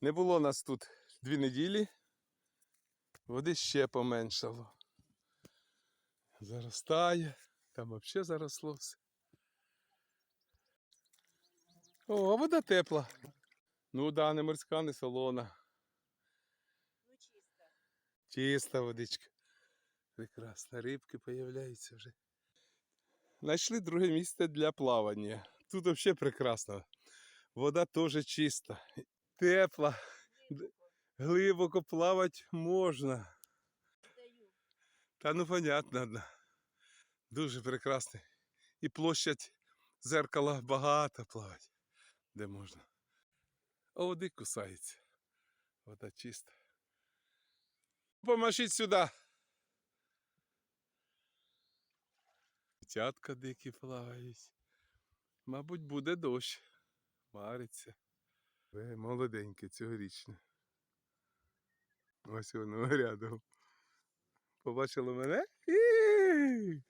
Не було нас тут дві неділі. Води ще поменшало. Заростає. Там взагалі заросло все. О, а вода тепла. Ну да, не морська, не солона. Ну чисто. Чиста водичка. Прекрасно. Рибки появляються вже. Знайшли друге місце для плавання. Тут взагалі прекрасно. Вода теж чиста, тепла, Глибоко плавати можна. Та ну понятно. Дуже прекрасно. І площадь зеркала багато плавати, де можна. А води кусається. Вода чиста. Помашіть сюди. Тятка дикі плавають. Мабуть, буде дощ. Мариться. Ви молоденьке цьогорічне. Ось воно рядом. Побачило мене? І!